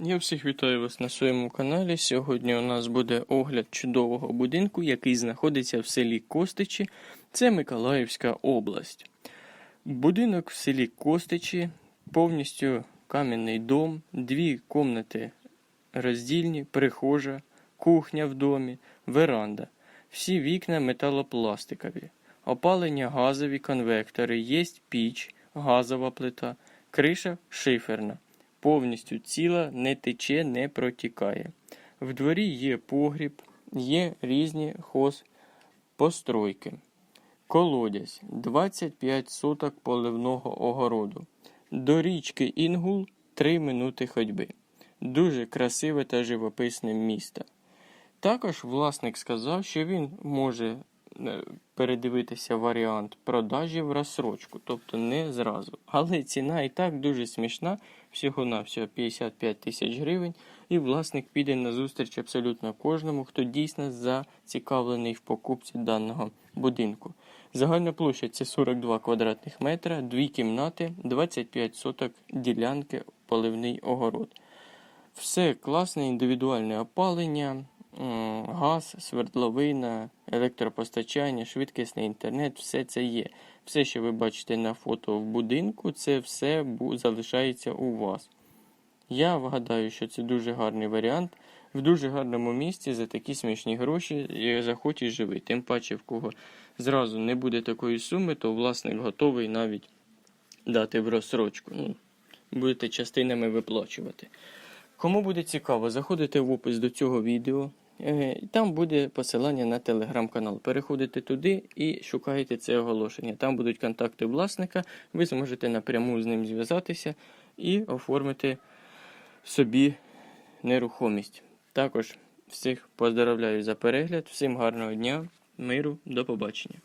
Я всіх вітаю вас на своєму каналі. Сьогодні у нас буде огляд чудового будинку, який знаходиться в селі Костичі. Це Миколаївська область. Будинок в селі Костичі, повністю кам'яний дом, дві кімнати роздільні, прихожа, кухня в домі, веранда. Всі вікна металопластикові. Опалення газові конвектори, є піч, газова плита, криша шиферна повністю ціла, не тече, не протікає. В дворі є погріб, є різні хозпостройки. Колодязь 25 соток поливного огороду. До річки Інгул 3 минути ходьби. Дуже красиве та живописне місто. Також власник сказав, що він може передивитися варіант продажі в розсрочку, тобто не зразу. Але ціна і так дуже смішна, всього-навсього 55 тисяч гривень, і власник піде на зустріч абсолютно кожному, хто дійсно зацікавлений в покупці даного будинку. Загальна площа це 42 квадратних метра, дві кімнати, 25 соток ділянки, поливний огород. Все класне, індивідуальне опалення, газ, свердловина, електропостачання, швидкісний інтернет, все це є. Все, що ви бачите на фото в будинку, це все залишається у вас. Я вгадаю, що це дуже гарний варіант. В дуже гарному місці за такі смішні гроші і захоче і живи. Тим паче, в кого зразу не буде такої суми, то власник готовий навіть дати в розсрочку. Ну, будете частинами виплачувати. Кому буде цікаво, заходите в опис до цього відео. Е, Там буде посилання на телеграм-канал. Переходите туди і шукаєте це оголошення. Там будуть контакти власника, ви зможете напряму з ним зв'язатися і оформити собі нерухомість. Також всіх поздравляю за перегляд, всім гарного дня, миру, до побачення.